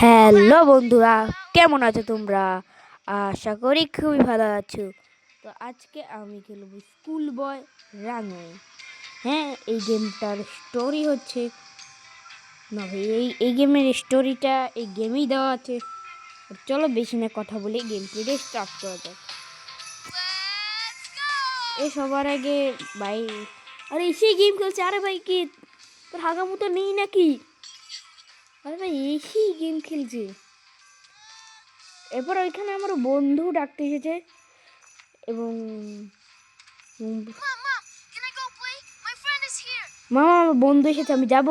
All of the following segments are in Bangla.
হ্যালো বন্ধুরা, কেমন আছো তোমরা? আশা করি খুবই ভালো আছো। তো আজকে আমি খেলব স্কুল বয় রাঙে। হ্যাঁ এই গেমটার স্টোরি হচ্ছে, না ভাই, এই এই গেমের স্টোরিটা এই গেমেই দেওয়া আছে। চলো বেশি না কথা বলে গেম প্লেটা স্টার্ট করা যাক। এ সবার আগে ভাই, আরে সেই গেম খেলছে, আরে ভাই কি, তোর হাগা মতো নেই নাকি? আরে ভাই এসেই গেম খেলছে। এরপর ওইখানে আমার বন্ধু ডাকতে এসেছে এবং. মামা আমার বন্ধু এসেছে আমি যাব?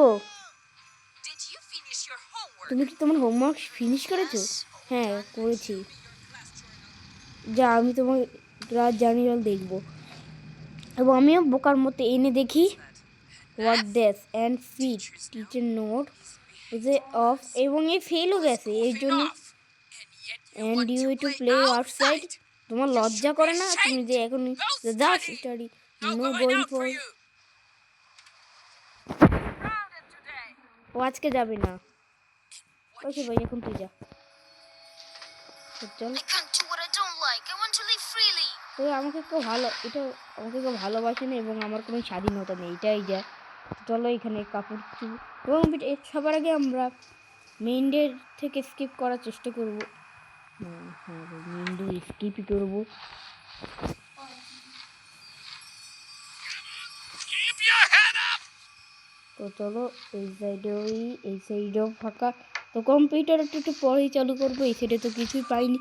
তুমি কি তোমার হোমওয়ার্ক ফিনিশ করেছ? হ্যাঁ করেছি। যা আমি তোমার রাত জানি জল দেখব। এবং আমিও বোকার মতো এনে দেখি what does and fit teacher note is of এবং এ ফেলও গেছে এর জন্য and you to play outside তোমার লজ্জা করে না? তুমি যে এখন যা স্টাডি নো গোয়িং ফর ও আজকে যাবে না। ওকে ভাই এখন তুই যা। চল. তো আমাকে কেউ ভালো এটা আমাকে কেউ ভালোবাসে না এবং আমার কোনো স্বাধীনতা নেই এটাই যা। চলো এখানে কাপড় এবং এর সবার আগে আমরা মেইন ডে থেকে স্কিপ করার চেষ্টা করব। হ্যাঁ মেইন ডে স্কিপই করব! তো চলো এই সাইডে ওই এই সাইডেও ফাঁকা। তো কম্পিউটার একটু একটু পরেই চালু করব এই সাইডে তো কিছুই পাইনি।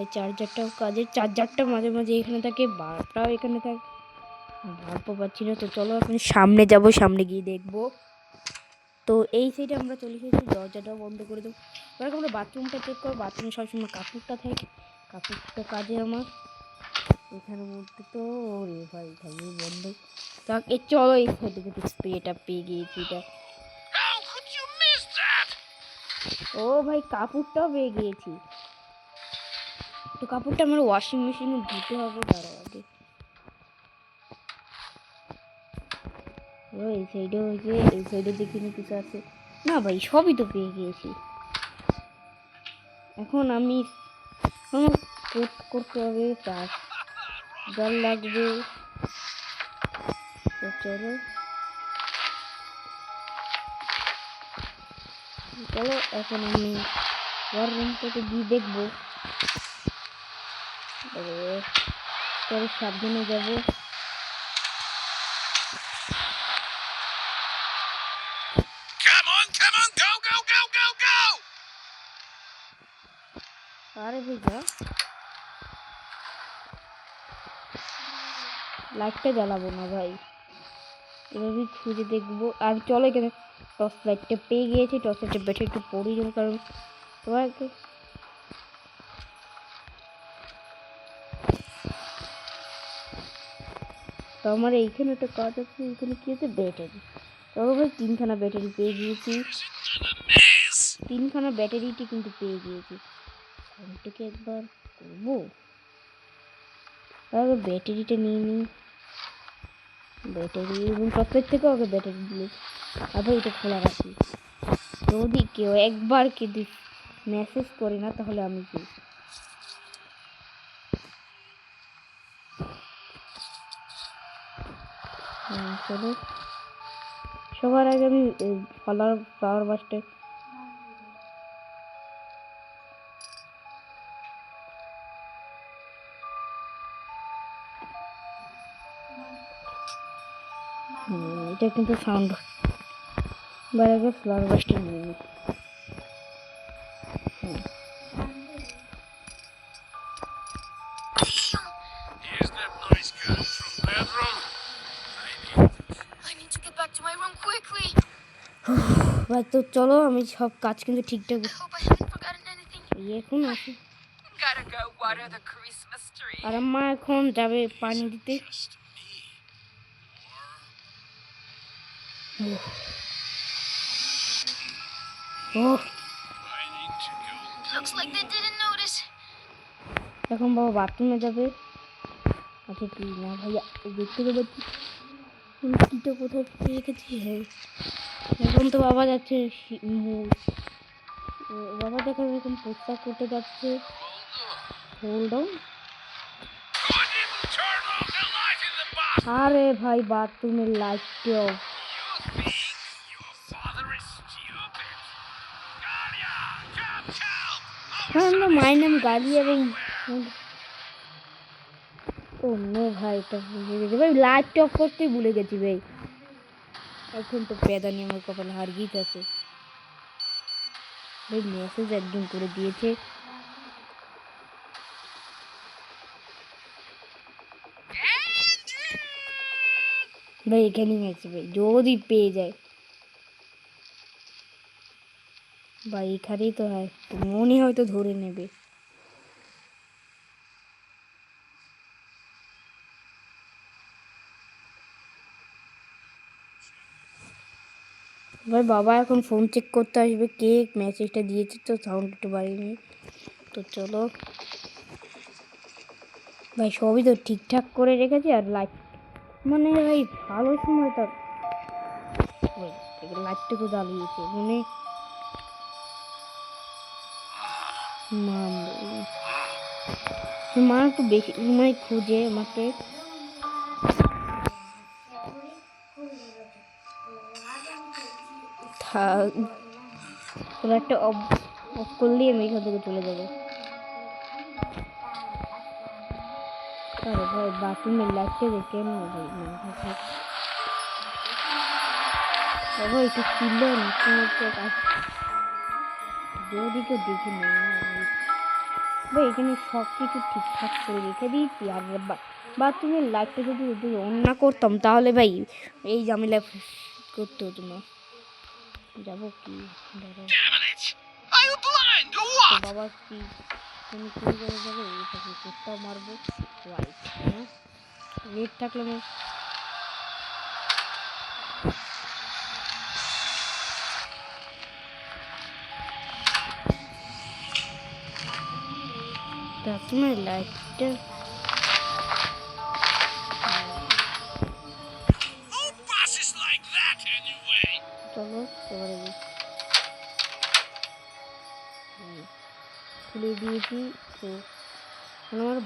এই চার্জারটাও কাজের চার্জারটা মাঝে মাঝে এখানে থাকে বারটাও এখানে থাকে। ভাবতে পাচ্ছি না। তো চলো এখন সামনে যাব সামনে গিয়ে দেখব। তো এই সাইডে আমরা চলে এসেছি দরজাটাও বন্ধ করে দেবো। এবার আমরা বাথরুমটা চেক করব বাথরুমে সবসময় কাপড়টা থাকে। কাপড়টা কাজে আমার। এখানের মধ্যে তো ওরে ভাই থাকবে বন্ধ। তো এ চলো এই সাইডে থেকে স্প্রেটা পেয়ে গিয়েছি এটা? ও ভাই কাপড়টাও পেয়ে গিয়েছি। তো কাপড়টা আমার ওয়াশিং মেশিনে ধুতে হবে দাঁড়াও আগে ও এই সাইডে হয়েছে এই সাইডে দেখি না কিছু আছে। না ভাই, সবই তো পেয়ে গিয়েছি। এখন আমি করতে হবে তার জল লাগবে। তো চলো। চলো, এখন আমি ওয়ার রুমটাতে গিয়ে দেখব। সাবধানে যাব। লাইটটা জ্বালাবো না ভাই। এভাবেই খুঁজে দেখব। আর চলো এখানে টর্চ লাইটটা পেয়ে গিয়েছি। টর্চ লাইটটা বেটে একটু পড়ি যাব, কারণ তোমাকে তো আমার এইখানে একটা কাজ আছে এখানে কি আছে? ব্যাটারি। তবে ভাই, তিনখানা ব্যাটারি পেয়ে গিয়েছি। তিনখানা ব্যাটারিটি কিন্তু পেয়ে গিয়েছি। ফোনটাকে একবার করব? ব্যাটারিটা নিয়ে নিই। ব্যাটারি এবং টপের থেকেও আগে ব্যাটারি দিলে। আবার এটা খোলা রাখি। যদি কেউ একবার যদি মেসেজ করে না তাহলে আমি কি? হ্যাঁ, সবার আগে আমি ফলার ফ্লাওয়ার বাসটা এটা কিন্তু সাউন্ড বাইরে গিয়ে ফ্লাওয়ার বাস্টে নিয়ে নিই। ভাই তো চলো আমি সব কাজ কিন্তু ঠিকঠাক এখন আছে আর মা এখন যাবে পানি দিতে। Looks like they didn't notice. এখন বাবা বাথরুমে যাবে। আচ্ছা কি না ভাইয়া দেখতে তো পাচ্ছি কিটা কোথায় রেখেছি? হ্যাঁ। এখন তো বাবা যাচ্ছে বাবা দেখো এরকম পোস্টার করতে যাচ্ছে। Hold on. আরে ভাই বাথরুমের লাইটটা You think your father? Galia, oh no ভাই এটা ভুলে গেছি। ভাই লাইট অফ করতেই ভুলে গেছি ভাই। এখন তো পেদানি আমার কপালে হার গিট আছে ভাই মেসেজ একজন করে দিয়েছে। ভাই এখানেই ভাই যদি পেয়ে যায় বা এখানেই তো হয় মনে হয়তো ধরে নেবে এবার বাবা এখন ফোন চেক করতে আসবে কে মেসেজটা দিয়েছে তো সাউন্ড একটু বাড়িয়ে তো চলো ভাই সবই তো ঠিকঠাক করে রেখেছি, আর লাইট মানে ভাই ভালো সময় তো লাইটটা তো জ্বালিয়েছে মানে মা একটু বেশি মানে খুঁজে আমাকে। একটা অফ করলেই আমি এখান থেকে চলে যাব। আরে ভাই বাথরুমের লাইটটা দেখে না ভাই না থাক বাবা একটু ছিল না যদি কেউ দেখে নেই ভাই এখানে সব কিছু ঠিকঠাক করে রেখে দিয়েছি আর বা- বাথরুমের লাইটটা যদি একটু অন না করতাম তাহলে ভাই এই ঝামেলা করতে হতো না যাব কি? বাবা কি তুমি চুরি করে যাবে এটাকে কোথাও মারবো রাইট হ্যাঁ নেট থাকলে আমি তা তোমার লাইটটা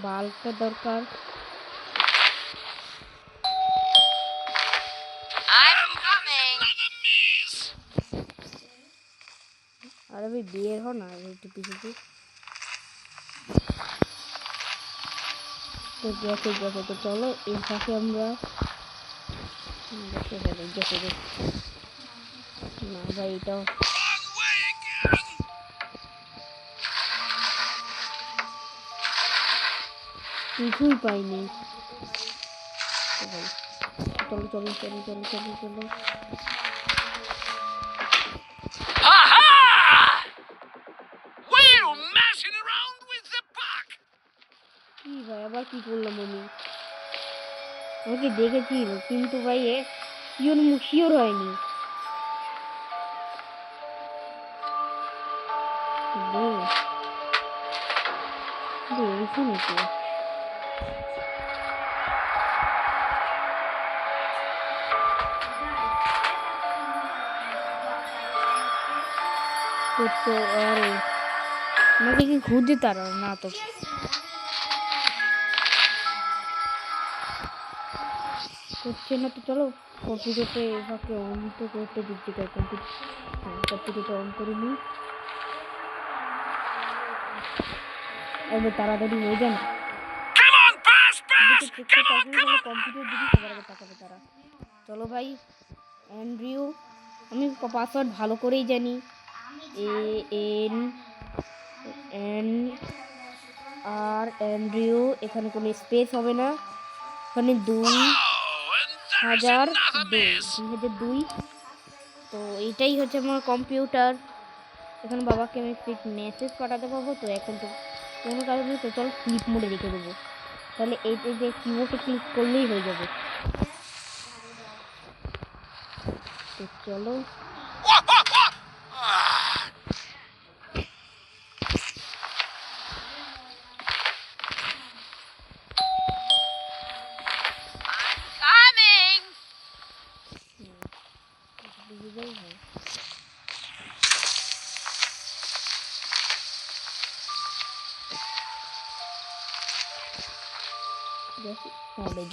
বাল্বটা দরকার. আরে ভাই বিয়ের হ না একটু পিছিয়ে তো গেছে গেছে তো চলো এর পাশে আমরা গেছে গেছে গেছে না ভাই এটাও কিছুই পাইনি। চলো চলো চলো চলো চলো চলো? কি ভাই আবার কি করলাম আমি? আমাকে দেখেছিল কিন্তু ভাই এ শিওর শিওর হয়নি। এখানে তো তো তো আরে। আমাকে কি খুঁজে তারা? না তো। করছে না তো চলো। কম্পিউটারটা এভাবে অন তো করতে দিচ্ছি কম্পিউটার কম্পিউটারটা অন করে নিই। একবার তাড়াতাড়ি হয়ে যায় না! কম্পিউটার দিকে সবার আগে তাকাবে তারা। চলো ভাই অ্যান্ড্রিউ আমি পাসওয়ার্ড ভালো করেই জানি। A N N R Andrew এখানে কোনো স্পেস হবে না। এখানে দুই হাজার দুই হাজার দুই। তো এইটাই হচ্ছে আমার কম্পিউটার এখন বাবাকে আমি ফিট মেসেজ পাঠাতে পারব তো এখন তো কোনো নেই তো চল ক্লিক মোডে রেখে দেবো। তাহলে এইটা যে কিবোর্ডে ক্লিক করলেই হয়ে যাবে। তো চলো।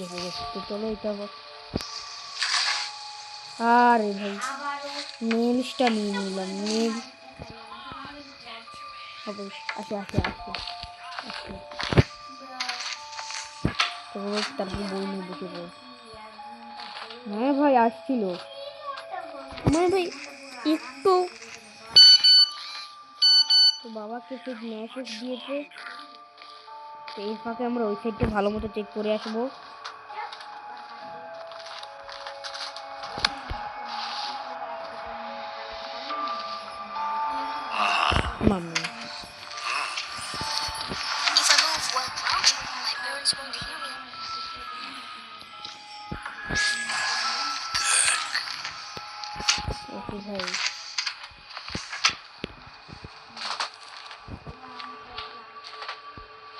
ভাই গেছে, তো চলো এটা আবার। আরে ভাই নেলসটা নিয়ে নিলাম নেল আসে আসে আসে আসে। বই নিয়ে বসে হ্যাঁ ভাই, আসছিল। মানে ভাই, একটু তো বাবাকে ঠিক মেসেজ দিয়েছে। এই ফাঁকে আমরা ওই সাইডটা ভালো মতো চেক করে আসব।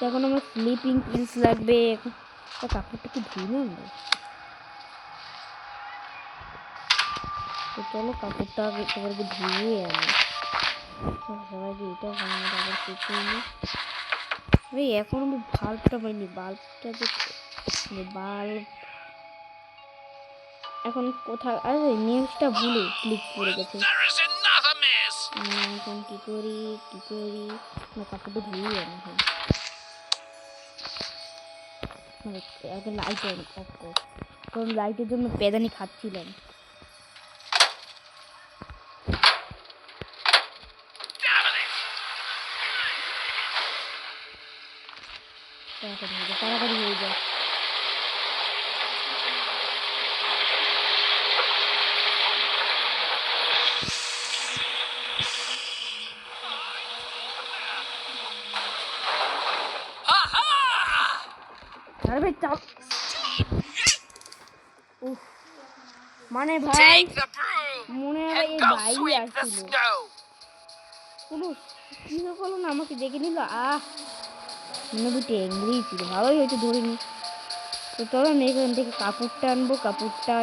এখন আমার স্লিপিং পিলস লাগবে। কাপড়টা কি ধুইলাম আমরা। তো চলো কাপড়টা সবাইকে ধুয়ে আনি। সবাইকে এটা বানানো আবার কেটে নিই এখন আমি বাল্বটা পাইনি বাল্বটা যে বাল্ব এখন কোথায় আরে নিউজটা ভুলে ক্লিক করে গেছে। এখন কি করি কি করি? না কাপড়টা ধুয়ে আনি মানে এখন লাইট অফ কর কারণ লাইটের জন্য পেদানি খাচ্ছিলেন! তাড়াতাড়ি হয়ে যায় ভাই চাপ। মানে ভাই মনে হয় এই ভাই আসছিল. কোনো কি করল না আমাকে দেখে নিল। আহ মনে দুটো এঙ্গ্রি ছিল। ভালোই হয়েছে ধরিনি। তো চলো আমি এখান থেকে কাপড়টা আনব কাপড়টা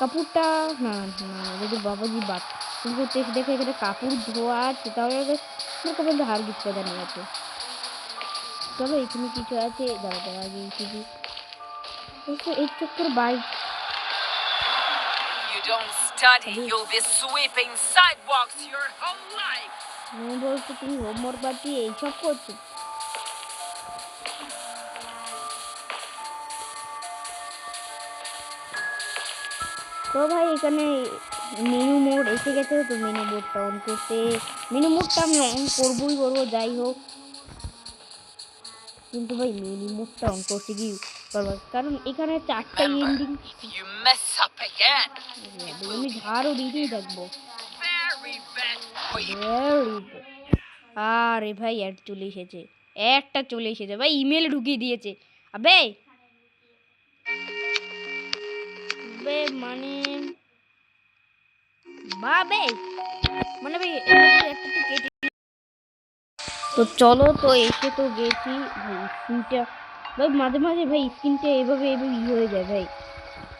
কাপড়টা না না যদি বাবাজি বাদ কিন্তু দেখে এখানে কাপড় ধোয়া আছে তাহলে আমার কাপড় হার গিফট জানি আছে। চলো এখানে কিছু আছে। দাঁড়া দাঁড়া আগে কিছু এই চক্কর বলছে তুমি হোমওয়ার্ক এইসব করছ? তো ভাই এখানে মেনু মোড এসে গেছে তো মেনু মোডটা অন করতে মেনু মোডটা আমি অন করবোই করব যাই হোক। কিন্তু ভাই মেনু মোডটা অন করতে কি করব কারণ এখানে চারটা এন্ডিং আমি ঝাড়ও দিতেই থাকব. আরে ভাই অ্যাড চলে এসেছে। একটা চলে এসেছে। ভাই ইমেল ঢুকিয়ে দিয়েছে। আবে! বে মানে বাবে! মানে ভাই একটা তো চলো তো এসে তো গেছি। স্ক্রিনটা ভাই মাঝে মাঝে ভাই স্ক্রিনটা এভাবে এভাবে ই হয়ে যায় ভাই।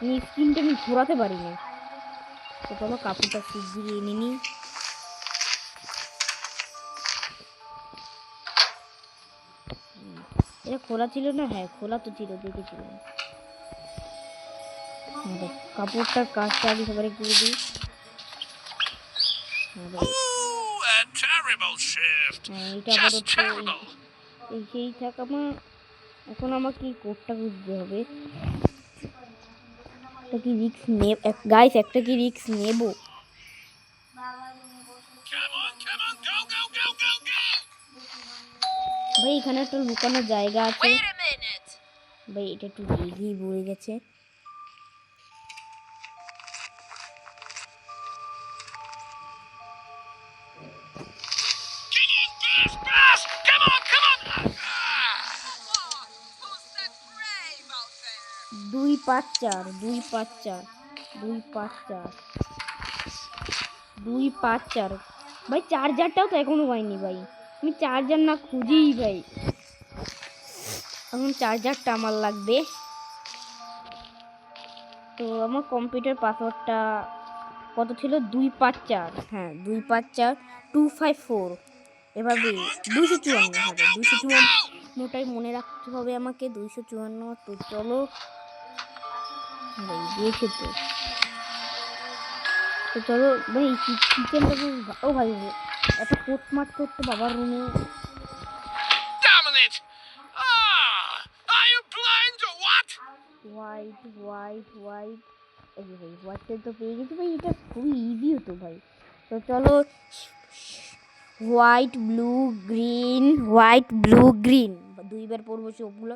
আমি স্ক্রিনটা আমি ঘোরাতে পারি না। তো চলো কাপড়টা শিগগিরি এনে নিই। এটা খোলা ছিল না? হ্যাঁ খোলা তো ছিল দেখেছিলাম। হ্যাঁ, দেখ, কাপড়টার কাজটা আগে সবাই করে দিই হ্যাঁ, দেখ, Ooh, a terrible Just আপাতত terrible! এই সেই থাক আমার এখন আমাকে এই কোডটা বুঝতে হবে একটা কি রিক্স নে গাইস একটা কি রিক্স নেব! ভাই এখানে একটা লুকানোর জায়গা আছে. ভাই এটা একটু এগিয়ে বলে গেছে পাঁচ চার দুই পাঁচ চার দুই পাঁচ চার দুই পাঁচ চার ভাই, চার্জারটাও তো এখনও পাইনি ভাই। আমি চার্জার না খুঁজিই ভাই। এখন চার্জারটা আমার লাগবে। তো আমার কম্পিউটার পাসওয়ার্ডটা কত ছিল? দুই পাঁচ চার হ্যাঁ দুই পাঁচ চার টু ফাইভ ফোর। এভাবে দুশো চুয়ান্ন হবে। দুশো চুয়ান্ন মোটাই মনে রাখতে হবে আমাকে। দুইশো চুয়ান্ন, তো চলো। ভাই দিয়েছে তো। তো চলো ভাই কিচেনটা ও ভাই। একটা কোট মারতে হচ্ছে বাবার রুমে? হোয়াইট হোয়াইট হোয়াইট এই ভাই হোয়াইটটা তো পেয়ে গেছি ভাই এটা খুবই ইজি হতো ভাই। তো চলো white blue green white blue green দুইবার পড়ব সবগুলো।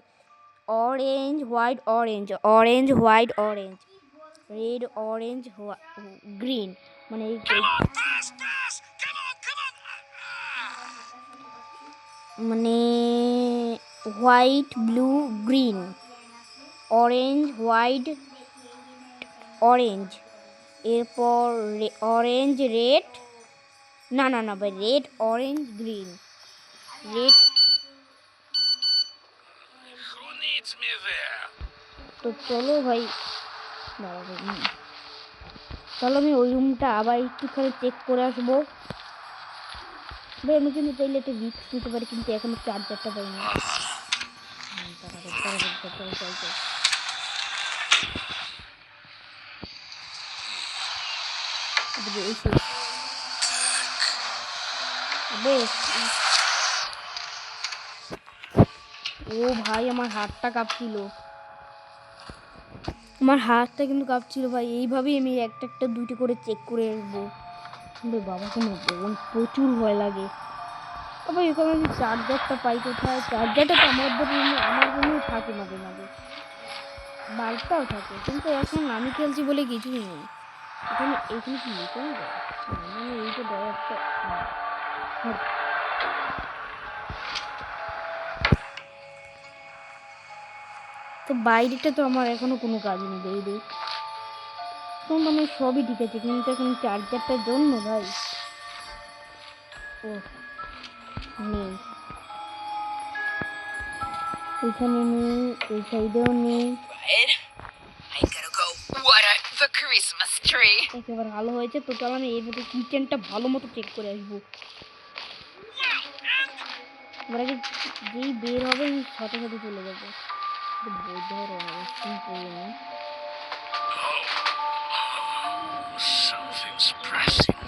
Orange white orange orange white orange red orange green মানে! মানে white blue green orange white orange এরপর অরেঞ্জ রেড না না না red orange green red Needs me there? তো চলো ভাই। হুম। চলো আমি ওই রুমটা আবার একটুখানি চেক করে আসব। ভাই আমি কিন্তু চাইলে একটা রিক্স নিতে পারি কিন্তু এখনও চার্জারটা পাই না হুম, তাড়াতাড়ি, তাড়াতাড়ি, তাড়াতাড়ি, তাড়াতাড়ি। এদিকে এসে। আবে, ও ভাই আমার হাতটা কাঁপছিল। আমার হাতটা কিন্তু কাঁপছিল ভাই এইভাবেই আমি একটা একটা দুটো করে চেক করে আসব। বাবা কোনো বোন প্রচুর ভয় লাগে। আবার এখানে আমি চার্জারটা পাই কোথায়? চার্জারটা তো আমার রুমে আমার রুমেও থাকে মাঝে মাঝে বাল্বটাও থাকে কিন্তু এখন আমি খেলছি বলে কিছুই নেই। এখানে এখানে কি লুকানো যায় না, মানে এইটা ডয়ারটা তো বাইরেটা তো আমার এখনও কোনো কাজ নেই বাইরে তো মানে সবই ঠিক আছে কিন্তু এখন চার্জারটার জন্য ভাই। ও নেই। এখানে নেই এই সাইডেও নেই. একেবারে ভালো হয়েছে তো চল আমি এইভাবে কিচেনটা ভালো মতো চেক করে আসব। এবার আগে যেই বের হবে আমি সাথে সাথে চলে যাব। বৈধ অবশ্যই করব Something's pressing.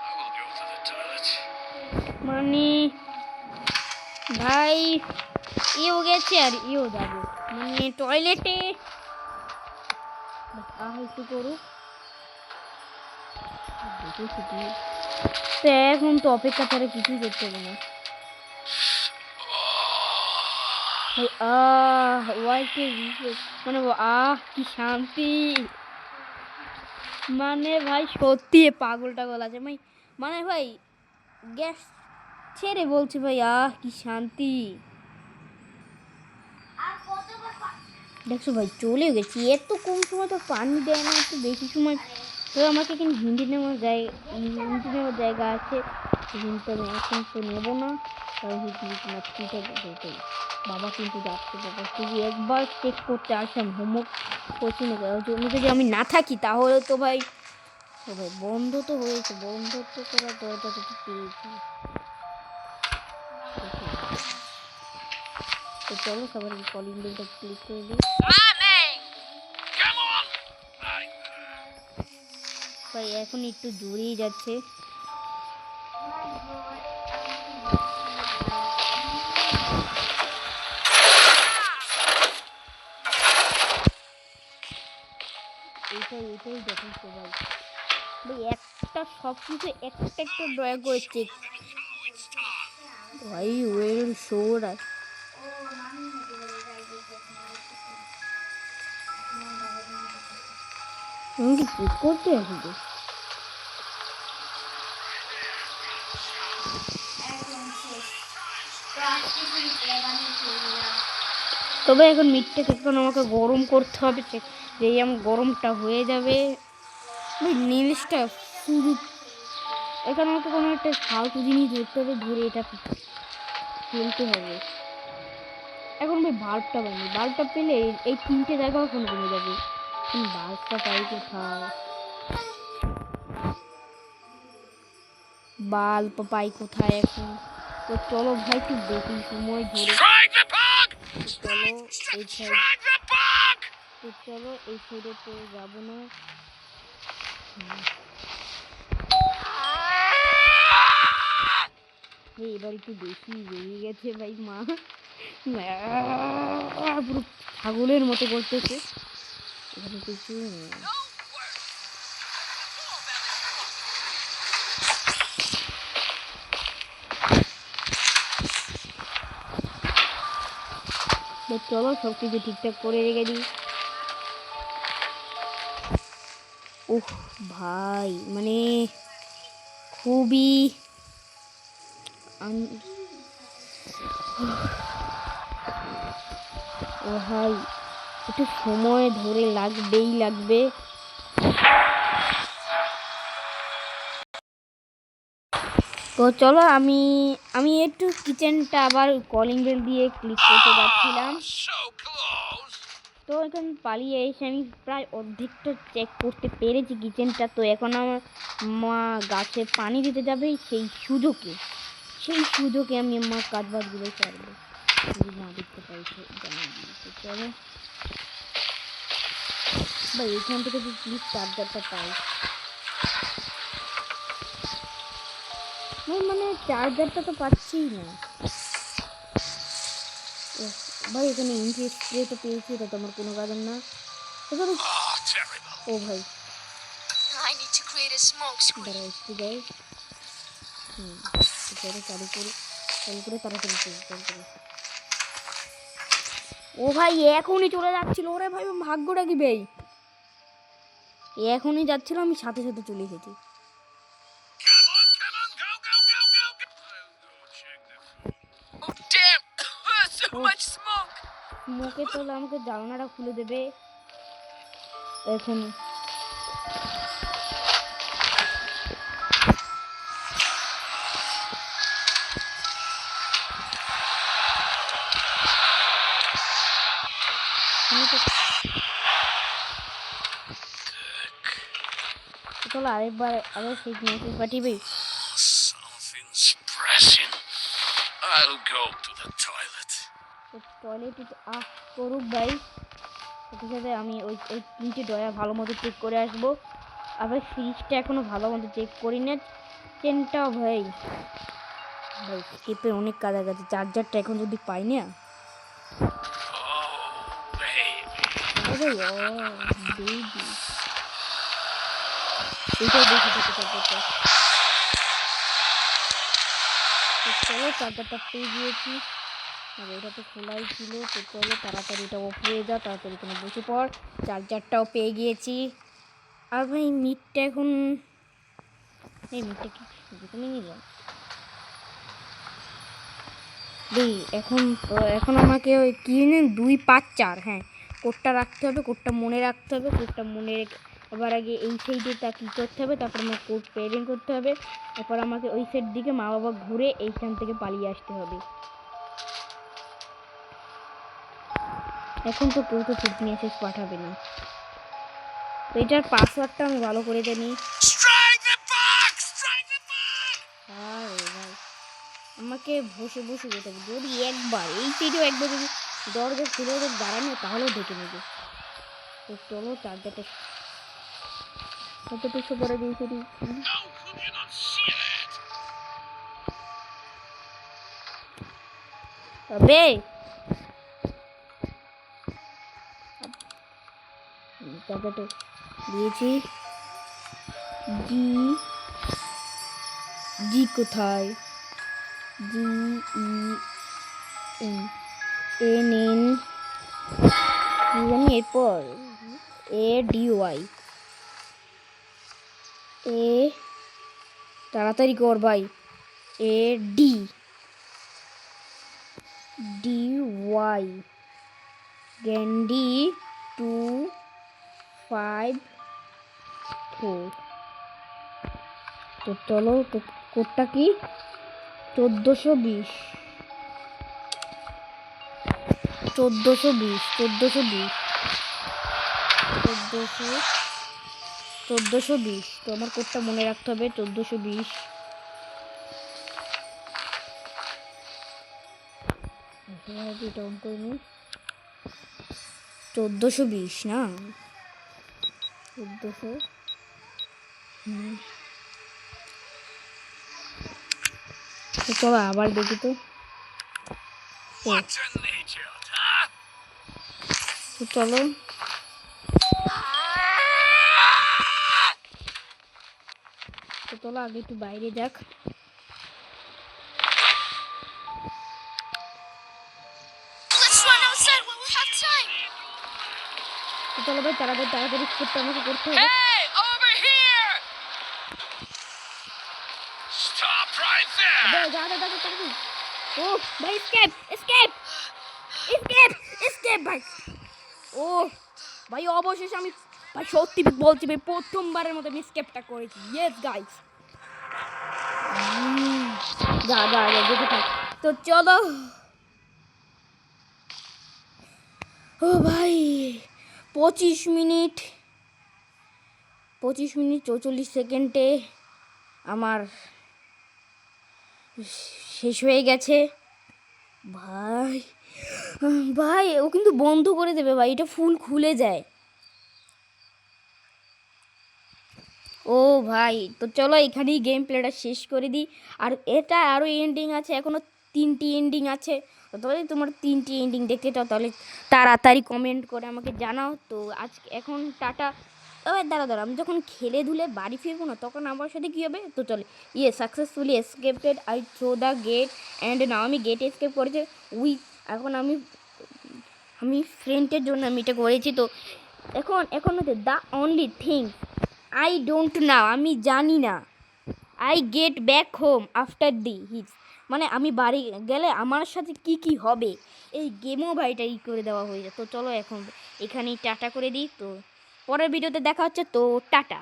I will go to the toilet. মানে ভাই এও গেছে আর এও যাবে মানে টয়লেটে আহ একটু করুক দেখেছি কি। তো এখন তো অপেক্ষা ছাড়া কিছুই করতে হবে না ভাই আহ, ওয়াইকে মানে আহ, কি শান্তি। মানে ভাই, সত্যি পাগল টাগল আছে। ভাই মানে ভাই, গ্যাস ছেড়ে বলছি ভাই, আহ, কি শান্তি। দেখছ ভাই চলে গেছি। এত কম সময় তো পানি দেয় না, একটু বেশি সময় তো আমাকে কিন্তু হিন্দি নেওয়ার জায়গা হিন্দি নেওয়ার জায়গা আছে। কিন্তু আমি এখন তো নেব না। কারণ হিন্দি মাতৃটা বলতেই বাবা কিন্তু যাচ্ছে বাবা শুধু একবার চেক করতে আসলাম হোমওয়ার্ক ওই জন্য যদি আমি না থাকি, তাহলে তো ভাই ও ভাই, বন্ধ তো হয়েছে, বন্ধ তো করার দরজা তো পেয়েছি তো চলো সবার কলিং বেলটা ক্লিক করে দিই। ভাই এখন একটু জোরেই যাচ্ছে। এটাই এটাই যথেষ্ট ভাই ভাই, একটা সব কিছু একটা একটা ড্রয়া করে চেক ভাই ওয়েল শোর আর কি করতে আসি তো তবে এখন মিটটাকে এখন আমাকে গরম করতে হবে যেই আমার গরমটা হয়ে যাবে। ওই নীলসটা শুধু এখানে আমাকে কোনো একটা ফালতু জিনিস ধরতে হবে, ধরে এটা ফেলতে হবে। এখন ভাই বাল্বটা পাইনি বাল্বটা পেলে এই- তিনটে জায়গা এখন কমে যাবে। বাল্বটা পাই কোথায়? বাল্ব পাই কোথায় এখন? তো চলো ভাই একটু বেশি সময় ধরে। চলো এই সাইড! তো চলো এই সাইডে তো যাব না। এবার একটু বেশি বেরিয়ে গেছে ভাই মা। পুরো ছাগলের মতো করতেছে। এখানে কিছু তো চলো সব কিছু ঠিকঠাক করে রেখে দিই। উহ ভাই মানে খুবই ভাই, একটু সময় ধরে লাগবেই লাগবে। তো চলো আমি আমি একটু কিচেনটা আবার কলিং বেল দিয়ে ক্লিক করতে যাচ্ছিলাম। So তো এখন পালিয়ে এসে আমি প্রায় অর্ধেকটা চেক করতে পেরেছি কিচেনটা তো এখন আমার মা গাছে পানি দিতে যাবে সেই সুযোগে সেই সুযোগে আমি আমার কাজ বাজগুলো করব যদি না দেখতে পাই। তো চলো। বা এখান থেকে যদি প্লিজ চার্জারটা পাই। মানে চার্জারটা তো পাচ্ছিই না। ওহ, ভাই এখানে ইঞ্চি তো পেয়েছি এটা তো আমার কোনো কারণ না। Oh, ও ভাই। I need to create a smoke screen. দাঁড়া একটু যাই। হুম এটা চালু করে। চালু করে তাড়াতাড়ি চালু চালু করে। ও ভাই এখনই চলে যাচ্ছিল। ওরে ভাই ভাগ্যটা কি ভাই? এখনই যাচ্ছিল আমি সাথে সাথে চলে এসেছি। মুখে তোলে, আমাকে জানলাটা খুলে দেবে। এখন। এখানে তো- চলো আরেকবার আবার সেই মেসেজ পাঠিয়ে Something's pressing. I'll go toilet আহ করুক ভাই সাথে সাথে আমি ওই ওই তিনটে ডয়া ভালো মতো চেক করে আসব। আবার ফ্রিজটা এখনও ভালো মতো চেক করি না। চেনটাও ভাই ভাই স্কেপের অনেক কাছাকাছি চার্জারটা এখন যদি পাই না। দেখি চার্জারটা পেয়ে গিয়েছি। আর এটা তো খোলাই ছিল, তো চলো তাড়াতাড়ি এটা অফ হয়ে যা তাড়াতাড়ি কোনো বসে পড়। চার্জারটাও পেয়ে গিয়েছি। আর ভাই মিটটা এখন এই মিটটা কি? তুমি দেই, এখন এখন আমাকে ওই কি জানি, দুই পাঁচ চার হ্যাঁ। কোডটা রাখতে হবে, কোডটা মনে রাখতে হবে, কোডটা মনে রেখে এবার আগে এই সাইডে তা কী করতে হবে, তারপর আমার কোড প্রেজেন্ট করতে হবে। এরপর আমাকে ওই সাইড দিকে মা বাবা ঘুরে এইখান থেকে পালিয়ে আসতে হবে। এখন তো কেউ তো ফুড মেসেজ পাঠাবে না। তো এটার পাসওয়ার্ডটা আমি ভালো করে জানি। আমাকে বসে বসে যেতে হবে। যদি একবার এই সাইডেও একবার যদি দরজা খুলে ওদের দাঁড়ানো তাহলেও ঢেকে নেবে। তো চলো চার্জারটা এসে পরে দিয়েছে? তবে চার্জারটা দিয়েছি। জি জি কোথায়? জি ই এন এন জানি এরপর? এ ডি ওয়াই এ তাড়াতাড়ি কর ভাই। এ ডি ডি ওয়াই গ্যান্ডি টু ফাইভ ফোর তো চলো, তো কোডটা কি? চোদ্দোশো বিশ। চোদ্দোশো বিশ চোদ্দোশো বিশ। চোদ্দোশো চোদ্দোশো বিশ। তো আমার কোডটা মনে রাখতে হবে, চোদ্দোশো বিশ। এটা চোদ্দোশো বিশ না? চোদ্দোশো। চলো আবার দেখি তো চলো। তো চলো আগে একটু বাইরে যাক। চলো ভাই তাড়াতাড়ি তাড়াতাড়ি স্কুপটা আমাকে করতে হবে। ও ভাই স্কেপ স্কেপ স্কেপ স্কেপ ভাই। ও ভাই অবশেষে আমি ভাই সত্যি বলছি ভাই প্রথমবারের মতো আমি স্কেপটা করেছি। ইয়েস গাইস যা যা যা যেতে থাক। তো চলো। ও ভাই। পঁচিশ মিনিট পঁচিশ মিনিট চৌচল্লিশ সেকেন্ডে আমার শেষ হয়ে গেছে। ভাই ভাই, ও কিন্তু বন্ধ করে দেবে ভাই, এটা ফুল খুলে যায়। ও ভাই, তো চলো এখানেই গেম প্লেটা শেষ করে দিই। আর এটা আরও এন্ডিং আছে এখনও তিনটি এন্ডিং আছে। তো তাহলে তোমার তিনটি এন্ডিং দেখতে চাও, তাহলে তাড়াতাড়ি কমেন্ট করে আমাকে জানাও। তো আজ এখন টাটা। এবার দাঁড়া দাঁড়া আমি যখন খেলে ধুলে বাড়ি ফিরবো না, তখন আমার সাথে কী হবে? তো চলে ইয়ে successfully escaped I throw the gate and now আমি গেট এসকেপ করেছে। উই, এখন আমি আমি ফ্রেন্ডের জন্য আমি এটা করেছি, তো এখন এখন হচ্ছে the only thing I don't know আমি জানি না। I get back home after the hits মানে আমি বাড়ি গেলে আমার সাথে কি কি হবে? এই গেমও ভাইটা ই করে দেওয়া হয়ে যায়। তো চলো এখন এখানেই টাটা করে দিই। তো পরের ভিডিওতে দেখা হচ্ছে। তো টাটা।